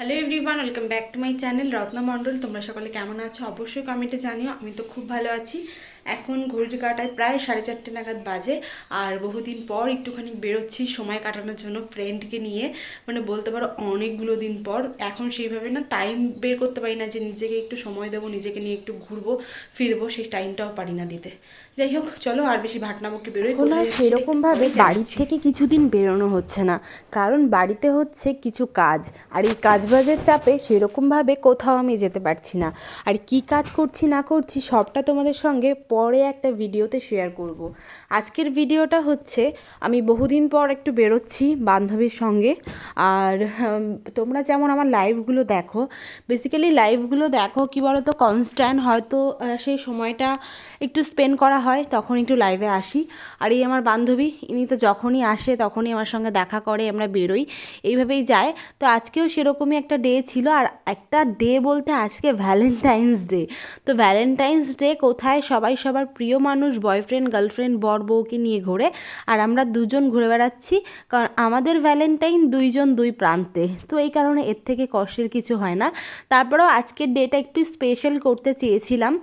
Hello everyone welcome back to my channel Ratna Mondal তোমরা সকলে কেমন আছো? অবশ্যই কমেন্টে জানিও, আমি তো খুব ভালো আছি। এখন ঘড়ির কাটায় প্রায় সাড়ে চারটে নাগাদ বাজে, আর বহুদিন পর একটুখানি বেরোচ্ছি সময় কাটানোর জন্য ফ্রেন্ডকে নিয়ে। মানে বলতে পারো, অনেকগুলো দিন পর। এখন সেইভাবে না টাইম বের করতে পারি না যে নিজেকে একটু সময় দেবো, নিজেকে নিয়ে একটু ঘুরবো, ফিরবো, সেই টাইমটাও পারি না দিতে। যাই হোক চলো আর বেশি ভাটনামুখে বেরোই এখন আর সেরকমভাবে বাড়ি। থেকে কিছুদিন বেরোনো হচ্ছে না কারণ বাড়িতে হচ্ছে কিছু কাজ আর এই কাজবাজের চাপে সেরকমভাবে কোথাও আমি যেতে পারছি না আর কি কাজ করছি না করছি সবটা তোমাদের সঙ্গে পরে একটা ভিডিওতে শেয়ার করব। আজকের ভিডিওটা হচ্ছে আমি বহুদিন পর একটু বেরোচ্ছি বান্ধবীর সঙ্গে আর তোমরা যেমন আমার লাইভগুলো দেখো বেসিক্যালি লাইভগুলো দেখো কি বলো তো কনস্ট্যান্ট হয়তো সেই সময়টা একটু স্পেন্ড করা হয়, তখন একটু লাইভে আসি। আর এই আমার বান্ধবী, ইনি তো যখনই আসে, তখনই আমার সঙ্গে দেখা করে, আমরা বেরোই। এইভাবেই যায়। তো আজকেও সেরকমই একটা ডে ছিল। আর একটা ডে বলতে আজকে ভ্যালেন্টাইন্স ডে তো ভ্যালেন্টাইন্স ডে কোথায়? সবাই সবার প্রিয় মানুষ বয়ফ্রেন্ড গার্লফ্রেন্ড বর বউকে নিয়ে ঘোরে। আর আমরা দুজন ঘুরে বেড়াচ্ছি। কারণ আমাদের ভ্যালেন্টাইন দুইজন দুই প্রান্তে। তো এই কারণে এর থেকে কষ্টের কিছু হয় না। তারপরেও আজকের ডেটা একটু স্পেশাল করতে চেয়েছিলাম।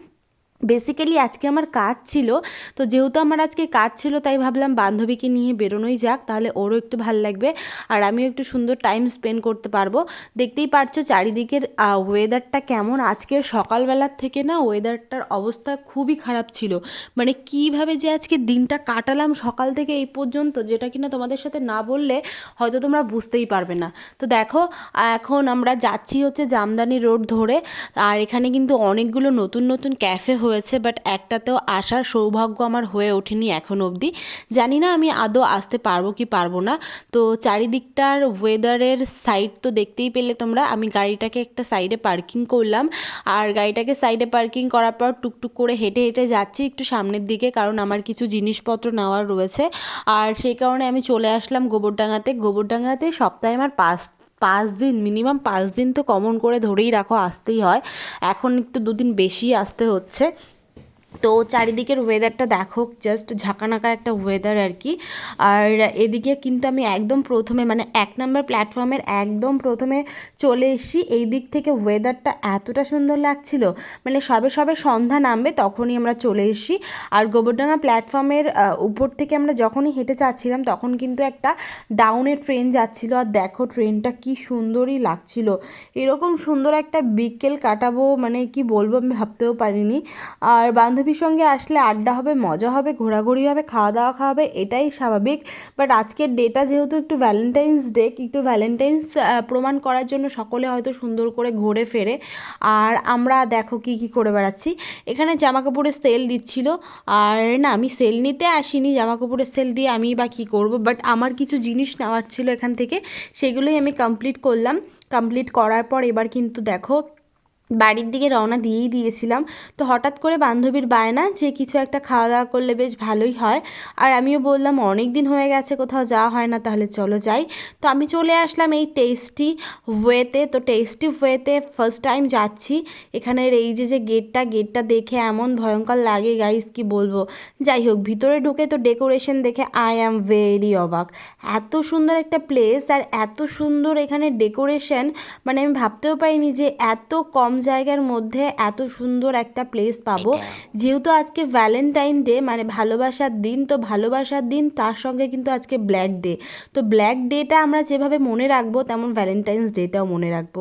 বেসিক্যালি আজকে আমার কাজ ছিল, তো যেহেতু আমার আজকে কাজ ছিল, তাই ভাবলাম বান্ধবীকে নিয়ে বেরোনোই যাক, তাহলে ওরও একটু ভালো লাগবে আর আমিও একটু সুন্দর টাইম স্পেন্ড করতে পারব। দেখতেই পারছ চারিদিকের ওয়েদারটা কেমন? আজকের সকালবেলার থেকে না ওয়েদারটার অবস্থা খুবই খারাপ ছিল। মানে কীভাবে যে আজকে দিনটা কাটালাম সকাল থেকে এই পর্যন্ত, যেটা কিনা তোমাদের সাথে না বললে হয়তো তোমরা বুঝতেই পারবে না। তো দেখো, এখন আমরা যাচ্ছি হচ্ছে জামদানি রোড ধরে, আর এখানে কিন্তু অনেকগুলো নতুন নতুন ক্যাফে হয়েছে বাট একটাতেও আসার সৌভাগ্য আমার হয়ে ওঠেনি এখন অবধি। জানি না আমি আদৌ আসতে পারব কি পারব না। তো চারিদিকটার ওয়েদারের সাইড তো দেখতেই পেলে তোমরা। আমি গাড়িটাকে একটা সাইডে পার্কিং করলাম। আর গাড়িটাকে সাইডে পার্কিং করার পর টুকটুক করে হেঁটে হেঁটে যাচ্ছি একটু সামনের দিকে, কারণ আমার কিছু জিনিসপত্র নেওয়ার রয়েছে। আর সেই কারণে আমি চলে আসলাম গোবরডাঙ্গাতে। গোবরডাঙ্গাতে সপ্তাহে আমার পাঁচ পাঁচ দিন মিনিমাম পাঁচ দিন তো কমন করে ধরেই রাখো, আসতেই হয়। এখন একটু দুদিন বেশি আসতে হচ্ছে। তো চারিদিকের ওয়েদারটা দেখো জাস্ট ঝাঁকানাকা একটা ওয়েদার আর কি। আর এদিকে কিন্তু আমি একদম প্রথমে মানে এক নম্বর প্ল্যাটফর্মের একদম প্রথমে চলে এসেছি। এই দিক থেকে ওয়েদারটা এতটা সুন্দর লাগছিল মানে সবে সবে সন্ধ্যা নামবে তখনই আমরা চলে এসেছি। আর গোবরডাঙ্গা প্ল্যাটফর্মের উপর থেকে আমরা যখনই হেঁটে যাচ্ছিলাম, তখন কিন্তু একটা ডাউনের ট্রেন যাচ্ছিল। আর দেখো ট্রেনটা কি সুন্দরই লাগছিল। এরকম সুন্দর একটা বিকেল কাটাবো মানে কি বলব আমি ভাবতেও পারিনি। আর বান্ধবীর সঙ্গে আসলে আড্ডা হবে, মজা হবে, ঘোরাঘুরি হবে খাওয়া দাওয়া খাওয়া হবে এটাই স্বাভাবিক। বাট আজকের ডেটা যেহেতু একটু ভ্যালেন্টাইন্স ডে একটু ভ্যালেন্টাইন্স প্রমাণ করার জন্য সকলে হয়তো সুন্দর করে ঘুরে ফেরে। আর আমরা দেখো কি কি করে বেড়াচ্ছি। এখানে জামা কাপড়ের সেল দিচ্ছিল। আর না, আমি সেল নিতে আসিনি জামা কাপড়ের সেল দিয়ে আমি বা কী করব। বাট আমার কিছু জিনিস নেওয়ার ছিল এখান থেকে, সেগুলোই আমি কমপ্লিট করলাম। কমপ্লিট করার পর এবার কিন্তু দেখো বাড়ির দিকে রওনা দিয়েই দিয়েছিলাম। তো হঠাৎ করে বান্ধবীর বায়না যে কিছু একটা খাওয়া দাওয়া করলে বেশ ভালোই হয়। আর আমিও বললাম অনেক দিন হয়ে গেছে, কোথাও যাওয়া হয় না, তাহলে চলো যাই। তো আমি চলে আসলাম এই টেস্টি ওয়েতে তো। টেস্টি ওয়েতে ফার্স্ট টাইম যাচ্ছি। এখানের এই যে যে গেটটা গেটটা দেখে এমন ভয়ঙ্কর লাগে গাইস কি বলব? যাই হোক, ভিতরে ঢুকে তো ডেকোরেশন দেখে আই অ্যাম ভেরি অবাক। এত সুন্দর একটা প্লেস আর এত সুন্দর এখানে ডেকোরেশন মানে আমি ভাবতেও পারিনি যে এত কম জায়গার মধ্যে এত সুন্দর একটা প্লেস পাবো। যেহেতু আজকে ভ্যালেন্টাইন ডে মানে ভালোবাসার দিন তো ভালোবাসার দিন তার সঙ্গে কিন্তু আজকে ব্ল্যাক ডে তো ব্ল্যাক ডেটা আমরা যেভাবে মনে রাখব তেমন ভ্যালেন্টাইন্স ডেটাও মনে রাখব।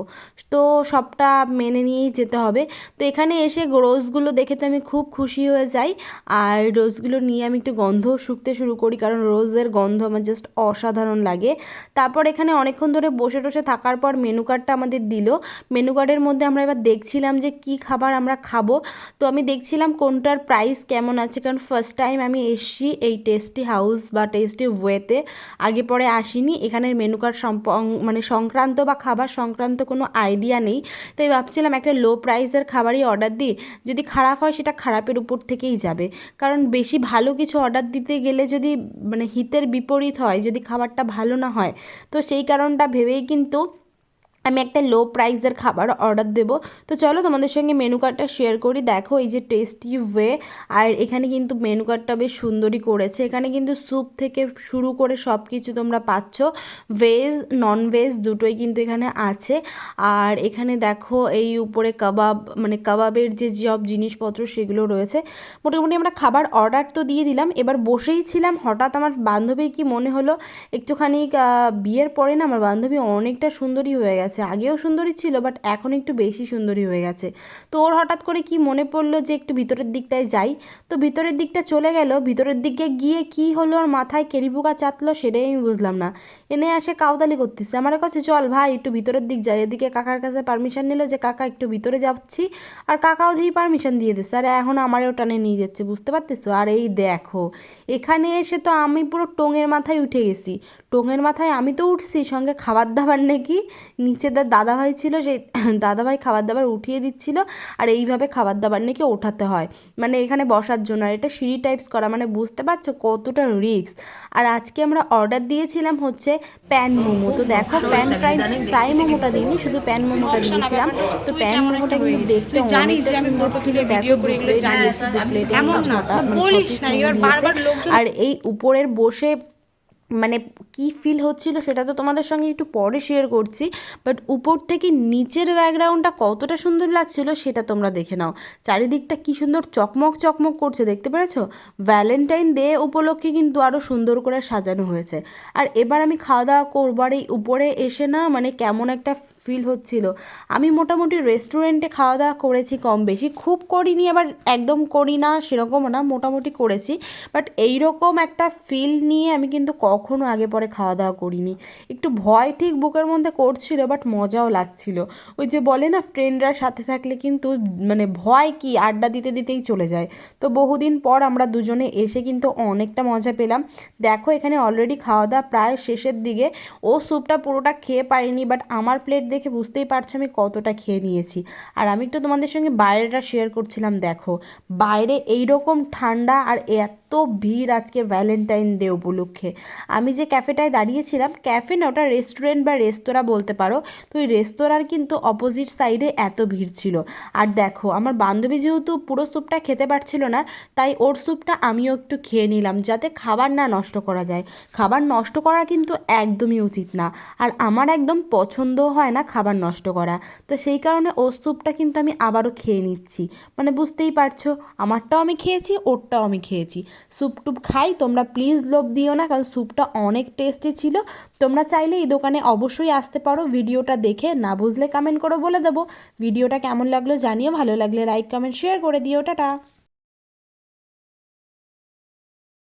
তো সবটা মেনে নিয়েই যেতে হবে। তো এখানে এসে রোজগুলো দেখে তো আমি খুব খুশি হয়ে যাই। আর রোজগুলো নিয়ে আমি একটু গন্ধও শুকতে শুরু করি কারণ রোজের গন্ধ আমার জাস্ট অসাধারণ লাগে। তারপর এখানে অনেকক্ষণ ধরে বসে টসে থাকার পর মেনু কার্ডটা আমাদের দিল। মেনু কার্ডের মধ্যে আমরা এবার দেখছিলাম যে কি খাবার আমরা খাব। তো আমি দেখছিলাম কোনটার প্রাইস কেমন আছে। কারণ ফার্স্ট টাইম আমি এসছি এই টেস্টি হাউস বা টেস্টি ওয়েতে আগে পরে আসিনি। এখানের মেনু কার্ড মানে সংক্রান্ত বা খাবার সংক্রান্ত কোনো আইডিয়া নেই। তাই ভাবছিলাম একটা লো প্রাইসের খাবারই অর্ডার দিই। যদি খারাপ হয় সেটা খারাপের উপর থেকেই যাবে। কারণ বেশি ভালো কিছু অর্ডার দিতে গেলে যদি মানে হিতের বিপরীত হয়, যদি খাবারটা ভালো না হয়, তো সেই কারণটা ভেবেই কিন্তু আমি একটা লো প্রাইসের খাবার অর্ডার দেব। তো চলো তোমাদের সঙ্গে মেনু কার্ডটা শেয়ার করি। দেখো এই যে টেস্টি ওয়ে আর এখানে কিন্তু মেনু কার্ডটা বেশ সুন্দরই করেছে। এখানে কিন্তু স্যুপ থেকে শুরু করে সব কিছু তোমরা পাচ্ছ। ভেজ নন ভেজ দুটোই কিন্তু এখানে আছে। আর এখানে দেখো এই উপরে কাবাব মানে কাবাবের যে সব জিনিসপত্র সেগুলো রয়েছে। মোটামুটি আমরা খাবার অর্ডার তো দিয়ে দিলাম। এবার বসেই ছিলাম। হঠাৎ আমার বান্ধবীর কি মনে হলো? একটুখানি বিয়ের পরে না আমার বান্ধবী অনেকটা সুন্দরী হয়ে গেছে। আগেও সুন্দরী ছিল বাট এখন একটু বেশি সুন্দরী হয়ে গেছে। তো ওর হঠাৎ করে কি মনে পড়ল যে একটু ভিতরের দিকটায় যাই? তো ভিতরের দিকটা চলে গেল, ভিতরের দিকে গিয়ে কি হলো ওর মাথায় কেরি পোকা চাতলো সেটাই আমি বুঝলাম না। এনে আসে কাউতালি করতেছে, আমার কাছে চল ভাই, একটু ভিতরের দিক যাই। এদিকে কাকার কাছে পারমিশন নিল যে, কাকা, একটু ভিতরে যাচ্ছি। আর কাকাও দিয়ে পারমিশন দিয়ে দিচ্ছে আর এখন আমারও টানে নিয়ে যাচ্ছে, বুঝতে পারতেছো? আর এই দেখো, এখানে এসে তো আমি পুরো টোঙের মাথায় উঠে গেছি। টোঙের মাথায় আমি তো উঠছি সঙ্গে খাবার দাবার নাকি? নিচে তার দাদাভাই ছিল সেই দাদাভাই খাবার দাবার উঠিয়ে দিচ্ছিল আর এইভাবে খাবার দাবার নাকি ওঠাতে হয়। মানে এখানে বসার জন্য আর এটা সিঁড়ি টাইপস করা মানে বুঝতে পারছ কতটা রিস্ক আর আজকে আমরা অর্ডার দিয়েছিলাম হচ্ছে প্যান মোমো। তো দেখো প্যান ফ্রাই ফ্রাই মোমোটা দিইনি শুধু প্যান মোমোটা দিয়েছিলাম। তো প্যান মোমোটা কিন্তু দেখতে অনেকটা সুন্দর ছিল। দেখো প্লেটে ছটা মানে বলিস আর এই উপরের বসে মানে কি ফিল হচ্ছিল সেটা তো তোমাদের সঙ্গে একটু পরে শেয়ার করছি বাট উপর থেকে নিচের ব্যাকগ্রাউন্ডটা কতটা সুন্দর লাগছিল সেটা তোমরা দেখে নাও। চারিদিকটা কি সুন্দর চকমক চকমক করছে, দেখতে পেরেছ? ভ্যালেন্টাইন ডে উপলক্ষে কিন্তু আরও সুন্দর করে সাজানো হয়েছে। আর এবার আমি খাওয়া দাওয়া করবার এই উপরে এসে না মানে কেমন একটা ফিল হচ্ছিল। আমি মোটামুটি রেস্টুরেন্টে খাওয়া দাওয়া করেছি কম বেশি খুব করিনি, আবার একদম করি না, সেরকমও না, মোটামুটি করেছি। বাট এইরকম একটা ফিল নিয়ে আমি কিন্তু কখনো আগে পরে খাওয়া দাওয়া করিনি। একটু ভয় ঠিক বুকের মধ্যে করছিল বাট মজাও লাগছিল। ওই যে বলে না ফ্রেন্ডরা সাথে থাকলে কিন্তু মানে ভয় কি, আড্ডা দিতে দিতেই চলে যায়। তো বহুদিন পর আমরা দুজনে এসে কিন্তু অনেকটা মজা পেলাম। দেখো, এখানে অলরেডি খাওয়া দাওয়া প্রায় শেষের দিকে। ও স্যুপটা পুরোটা খেয়ে পারিনি বাট আমার প্লেট দেখে বুঝতেই পারছ আমি কতটা খেয়ে নিয়েছি। আর আমি তো তোমাদের সঙ্গে বাইরেটা শেয়ার করছিলাম, দেখো। বাইরে এইরকম ঠান্ডা আর এত ভিড় আজকে ভ্যালেন্টাইন ডে উপলক্ষে। আমি যে ক্যাফেটায় দাঁড়িয়েছিলাম ক্যাফে না, ওটা রেস্টুরেন্ট বা রেস্তোরাঁ বলতে পারো। তো ওই রেস্তোরাঁর কিন্তু অপোজিট সাইডে এত ভিড় ছিল। আর দেখো, আমার বান্ধবী যেহেতু পুরো স্যুপটা খেতে পারছিল না, তাই ওর স্যুপটা আমিও একটু খেয়ে নিলাম, যাতে খাবার না নষ্ট করা যায়। খাবার নষ্ট করা কিন্তু একদমই উচিত না। আর আমার একদম পছন্দও হয় না খাবার নষ্ট করা। তো সেই কারণে ওর স্যুপটা কিন্তু আমি আবারও খেয়ে নিচ্ছি। মানে বুঝতেই পারছ, আমারটাও আমি খেয়েছি, ওরটাও আমি খেয়েছি। স্যুপ টুপ খাই, তোমরা প্লিজ লোভ দিও না, কারণ স্যুপটা অনেক টেস্টি ছিল। তোমরা চাইলে এই দোকানে অবশ্যই আসতে পারো, ভিডিওটা দেখে না বুঝলে কমেন্ট করে বলে দেবো। ভিডিওটা কেমন লাগল জানিও, ভালো লাগলে লাইক কমেন্ট শেয়ার করে দিও, টাটা।